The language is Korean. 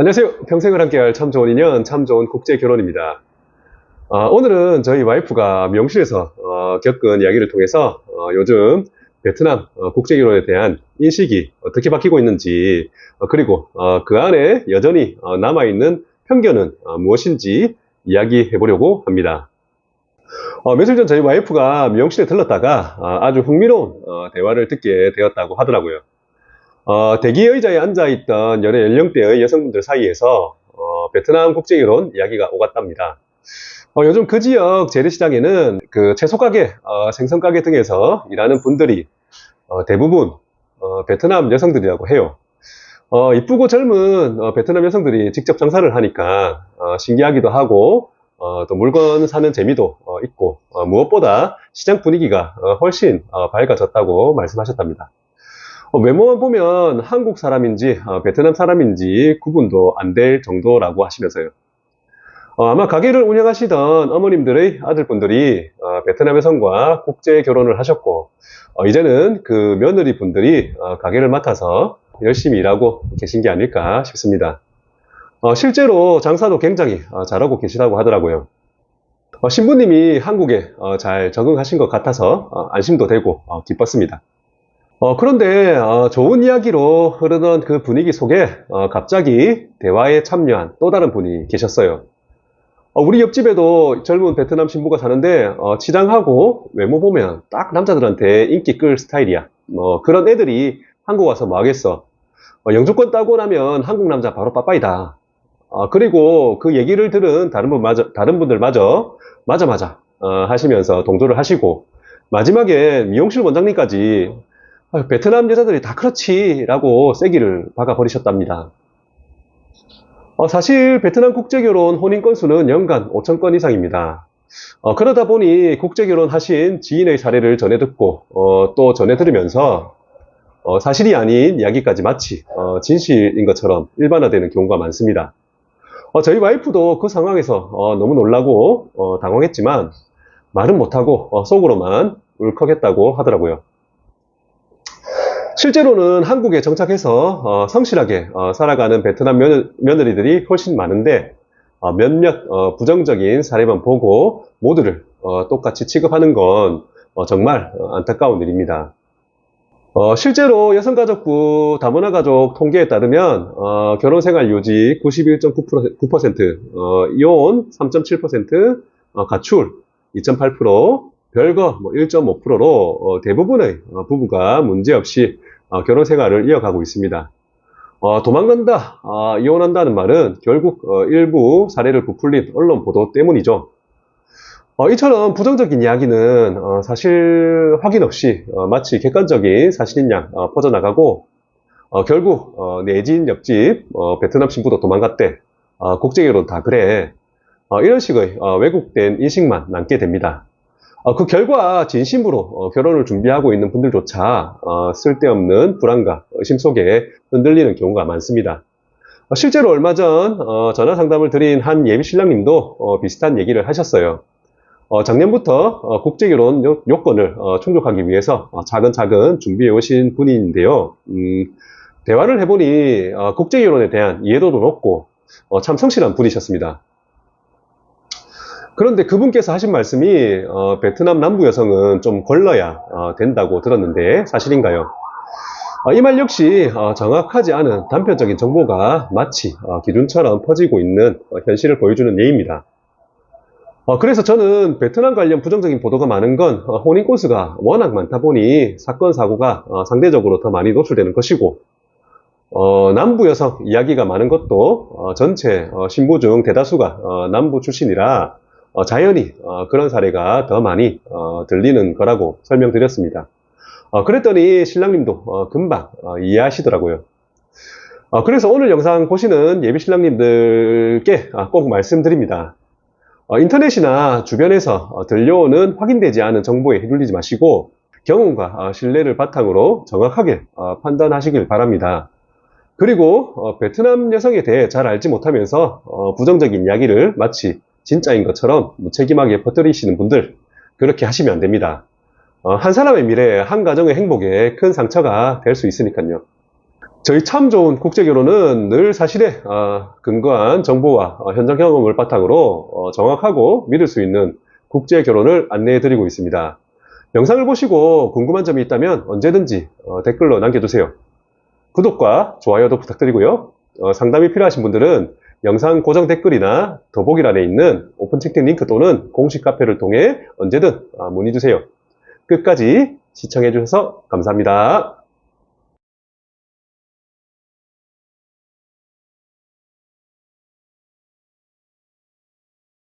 안녕하세요. 평생을 함께할 참 좋은 인연, 참 좋은 국제 결혼입니다. 아, 오늘은 저희 와이프가 명실에서 어, 겪은 이야기를 통해서 어, 요즘 베트남 어, 국제 결혼에 대한 인식이 어떻게 바뀌고 있는지 어, 그리고 어, 그 안에 여전히 어, 남아있는 편견은 어, 무엇인지 이야기해 보려고 합니다. 어, 며칠 전 저희 와이프가 미용실에 들렀다가 아, 아주 흥미로운 어, 대화를 듣게 되었다고 하더라고요. 어, 대기 의자에 앉아있던 여러 연령대의 여성분들 사이에서 어, 베트남 국제 결혼 이야기가 오갔답니다. 어, 요즘 그 지역 재래시장에는 그 채소가게, 어, 생선가게 등에서 일하는 분들이 어, 대부분 어, 베트남 여성들이라고 해요. 어, 이쁘고 젊은 어, 베트남 여성들이 직접 장사를 하니까 어, 신기하기도 하고 어, 또 물건 사는 재미도 어, 있고 어, 무엇보다 시장 분위기가 어, 훨씬 어, 밝아졌다고 말씀하셨답니다. 어, 외모만 보면 한국 사람인지 어, 베트남 사람인지 구분도 안 될 정도라고 하시면서요. 어, 아마 가게를 운영하시던 어머님들의 아들분들이 어, 베트남 여성과 국제 결혼을 하셨고 어, 이제는 그 며느리 분들이 어, 가게를 맡아서 열심히 일하고 계신 게 아닐까 싶습니다. 어, 실제로 장사도 굉장히 어, 잘하고 계시다고 하더라고요. 어, 신부님이 한국에 어, 잘 적응하신 것 같아서 어, 안심도 되고 어, 기뻤습니다. 어, 그런데 어, 좋은 이야기로 흐르던 그 분위기 속에 어, 갑자기 대화에 참여한 또 다른 분이 계셨어요. 어, 우리 옆집에도 젊은 베트남 신부가 사는데 어, 치장하고 외모 보면 딱 남자들한테 인기 끌 스타일이야. 뭐 그런 애들이 한국 와서 뭐 하겠어. 어, 영주권 따고 나면 한국 남자 바로 빠빠이다. 어, 그리고 그 얘기를 들은 다른 분 마저, 다른 분들마저 맞아 맞아 어, 하시면서 동조를 하시고 마지막에 미용실 원장님까지 아, 베트남 여자들이 다 그렇지라고 세기를 박아버리셨답니다. 어, 사실 베트남 국제결혼 혼인 건수는 연간 5천 건 이상입니다. 어, 그러다 보니 국제결혼 하신 지인의 사례를 전해 듣고 어, 또 전해 들으면서 어, 사실이 아닌 이야기까지 마치 어, 진실인 것처럼 일반화되는 경우가 많습니다. 어, 저희 와이프도 그 상황에서 어, 너무 놀라고 어, 당황했지만 말은 못하고 어, 속으로만 울컥했다고 하더라고요. 실제로는 한국에 정착해서 어, 성실하게 어, 살아가는 베트남 며느, 며느리들이 훨씬 많은데 어, 몇몇 어, 부정적인 사례만 보고 모두를 어, 똑같이 취급하는 건 어, 정말 어, 안타까운 일입니다. 어, 실제로 여성가족부 다문화 가족 통계에 따르면 어, 결혼생활 유지 91.9%, 어, 이혼 3.7%, 어, 가출 2.8%, 별거 뭐 1.5%로 어, 대부분의 어, 부부가 문제없이 어, 결혼 생활을 이어가고 있습니다. 어, 도망간다, 아, 이혼한다는 말은 결국 어, 일부 사례를 부풀린 언론 보도 때문이죠. 어, 이처럼 부정적인 이야기는 어, 사실 확인 없이 어, 마치 객관적인 사실인 양 어, 퍼져나가고 어, 결국 어, 내집 옆집 어, 베트남 신부도 도망갔대. 어, 국제결혼 다 그래. 어, 이런 식의 어, 왜곡된 인식만 남게 됩니다. 어, 그 결과 진심으로 어, 결혼을 준비하고 있는 분들조차 어, 쓸데없는 불안과 의심 속에 흔들리는 경우가 많습니다. 어, 실제로 얼마 전 어, 전화 상담을 드린 한 예비 신랑님도 어, 비슷한 얘기를 하셨어요. 어, 작년부터 어, 국제결혼 요, 요건을 어, 충족하기 위해서 어, 차근차근 준비해 오신 분인데요. 음, 대화를 해보니 어, 국제결혼에 대한 이해도도 높고 어, 참 성실한 분이셨습니다. 그런데 그분께서 하신 말씀이 어, 베트남 남부 여성은 좀 걸러야 어, 된다고 들었는데 사실인가요? 어, 이말 역시 어, 정확하지 않은 단편적인 정보가 마치 어, 기준처럼 퍼지고 있는 어, 현실을 보여주는 예입니다. 어, 그래서 저는 베트남 관련 부정적인 보도가 많은 건 어, 혼인 건수가 워낙 많다 보니 사건 사고가 어, 상대적으로 더 많이 노출되는 것이고 어, 남부 여성 이야기가 많은 것도 어, 전체 어, 신부 중 대다수가 어, 남부 출신이라 어, 자연히 어, 그런 사례가 더 많이 어, 들리는 거라고 설명드렸습니다. 어, 그랬더니 신랑님도 어, 금방 어, 이해하시더라고요. 어, 그래서 오늘 영상 보시는 예비 신랑님들께 아, 꼭 말씀드립니다. 어, 인터넷이나 주변에서 어, 들려오는 확인되지 않은 정보에 휘둘리지 마시고 경험과 어, 신뢰를 바탕으로 정확하게 어, 판단하시길 바랍니다. 그리고 어, 베트남 여성에 대해 잘 알지 못하면서 어, 부정적인 이야기를 마치 진짜인 것처럼 무책임하게 퍼뜨리시는 분들 그렇게 하시면 안 됩니다. 어, 한 사람의 미래, 한 가정의 행복에 큰 상처가 될 수 있으니까요. 저희 참 좋은 국제결혼은 늘 사실에 아, 근거한 정보와 어, 현장 경험을 바탕으로 어, 정확하고 믿을 수 있는 국제결혼을 안내해 드리고 있습니다. 영상을 보시고 궁금한 점이 있다면 언제든지 어, 댓글로 남겨주세요. 구독과 좋아요도 부탁드리고요. 어, 상담이 필요하신 분들은 영상 고정 댓글이나 더보기란에 있는 오픈 채팅 링크 또는 공식 카페를 통해 언제든 아, 문의 주세요. 끝까지 시청해 주셔서 감사합니다.